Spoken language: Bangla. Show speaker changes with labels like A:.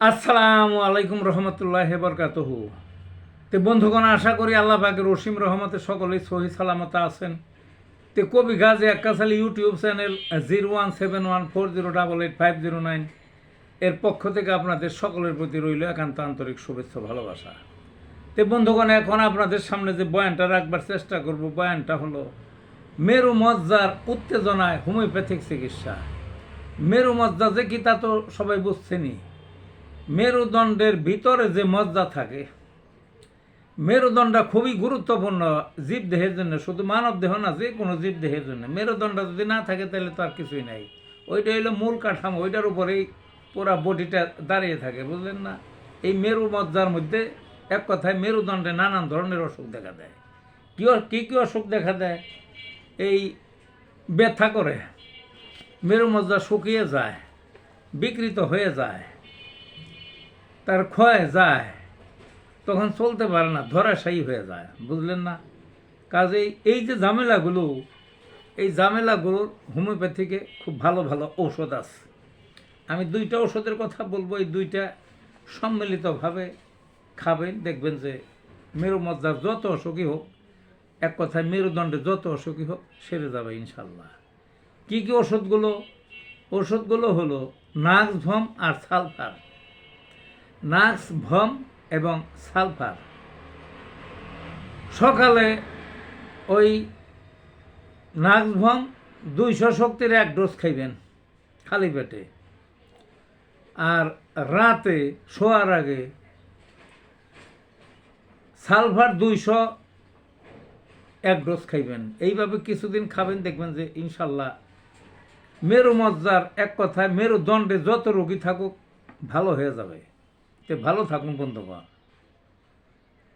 A: আসসালামু আলাইকুম রহমতুল্লাহ বরকাতহু। তে বন্ধুগণ, আশা করি আল্লাহ পাকের রসিম রহমতে সকলেই সহি সালামতে আছেন। তে কবি Gazi একাশালী YouTube channel zero one seven one four zero double eight five zero nine এর পক্ষ থেকে আপনাদের সকলের প্রতি রইল একান্ত আন্তরিক শুভেচ্ছা ভালোবাসা। তে বন্ধুগণ, এখন আপনাদের সামনে যে বয়ানটা রাখবার চেষ্টা করব, বয়ানটা হলো, মেরু মজ্জার উত্তেজনায় হোমিওপ্যাথিক চিকিৎসা। মেরু মজ্জা যে কি তা তো সবাই বুঝছেনি মেরুদণ্ডের ভিতরে যে মজ্জা থাকে, মেরুদণ্ডটা খুবই গুরুত্বপূর্ণ জীবদেহের জন্য, শুধু মানব দেহ না, যে কোনো জীবদেহের জন্য। মেরুদণ্ড যদি না থাকে, তাহলে তো আর কিছুই নাই। ওইটা হলো মূল কাঠামো, ওইটার উপরেই পুরা বডিটা দাঁড়িয়ে থাকে, বুঝলেন না? এই মেরু মজ্জার মধ্যে এক কথায় মেরুদণ্ডে নানান ধরনের অসুখ দেখা দেয়। কী কী কী অসুখ দেখা দেয়? এই ব্যথা করে, মেরু মজ্জা শুকিয়ে যায়, বিকৃত হয়ে যায় তার ক্ষয় যায়, তখন চলতে পারে না, ধরাশায়ী হয়ে যায়, বুঝলেন না? কাজেই এই যে ঝামেলাগুলো, এই ঝামেলাগুলোর হোমিওপ্যাথিকে খুব ভালো ভালো ঔষধ আছে। আমি দুইটা ওষুধের কথা বলব, এই দুইটা সম্মিলিতভাবে খাবেন, দেখবেন যে মেরুমজ্জার যত অসুখই হোক, এক কথায় মেরুদণ্ডে যত অসুখই হোক, সেরে যাবে ইনশাল্লাহ। কী কী ওষুধগুলো ওষুধগুলো হলো নাক ভম আর সালফার। নাক্স ভম এবং সালফার। সকালে ওই নাক্স ভম দুইশো শক্তির এক ডোজ খাইবেন খালি পেটে। আর রাতে শোয়ার আগে সালফার দুইশো এক ডোজ খাইবেন। এইভাবে কিছুদিন খাবেন, দেখবেন যে ইনশাল্লাহ মেরু মজ্জার এক কথায় মেরুদণ্ডে যত রোগী থাকুক ভালো হয়ে যাবে। তে ভালো থাকুন বন্ধুগণ।